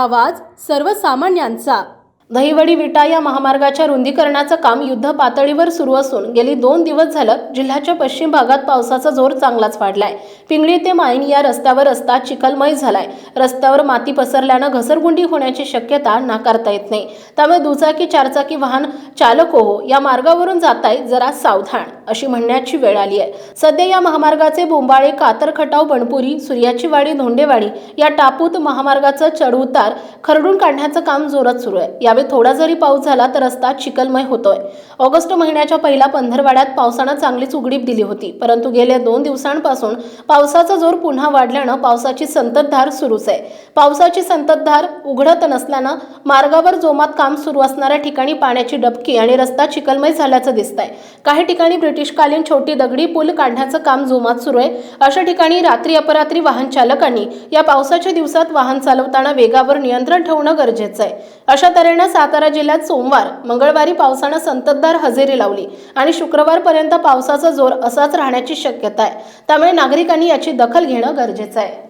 आवाज सर्वसामान्यांचा. दहिवडी विटा या महामार्गाच्या रुंदीकरणाचं काम युद्ध पातळीवर सुरू असून गेली दोन दिवस झालं जिल्ह्याच्या पश्चिम भागात पावसाचा जोर चांगलाच वाढलाय. पिंगळी ते माईन या रस्त्यावर रस्ता चिखलमय झालाय. रस्त्यावर माती पसरल्यानं घसरगुंडी होण्याची शक्यता नाकारता येत नाही. त्यामुळे दुचाकी चारचाकी वाहन चालक हो या मार्गावरून जाताय जरा सावधान. अशी म्हणण्याची वेळ आली आहे. सध्या या महामार्गाचे बोंबाळे कातर खटाव बनपुरी सूर्याची वाडी धोंडेवाडी या टापूत महामार्गाचं चढउतार खरडून काढण्याचं काम जोरात सुरू आहे. यावेळी थोडा जरी पाऊस झाला तर रस्ता चिखलमय होतोय. ऑगस्ट महिन्याच्या पहिल्या पंधरवाड्यात पावसानं चांगलीच उघडीप दिली होती. परंतु गेल्या दोन दिवसांपासून पावसाचा जोर पुन्हा वाढल्यानं पावसाची संततधार सुरूच आहे. पावसाची संततधार उघडत नसल्यानं मार्गावर जोमात काम सुरू असणाऱ्या ठिकाणी पाण्याची डबकी आणि रस्ता चिखलमय झाल्याचं दिसतंय. काही ठिकाणी ब्रिटिश ब्रिटिशकालीन छोटी दगडी पूल काढण्याचं काम जोमात सुरू आहे. अशा ठिकाणी रात्री अपरात्री वाहन चालकांनी या पावसाच्या दिवसात वाहन चालवताना वेगावर नियंत्रण ठेवणं गरजेचं आहे. अशा तऱ्हेनं सातारा जिल्ह्यात सोमवार मंगळवारी पावसानं संततधार हजेरी लावली आणि शुक्रवारपर्यंत पावसाचा जोर असाच राहण्याची शक्यता आहे. त्यामुळे नागरिकांनी याची दखल घेणं गरजेचं आहे.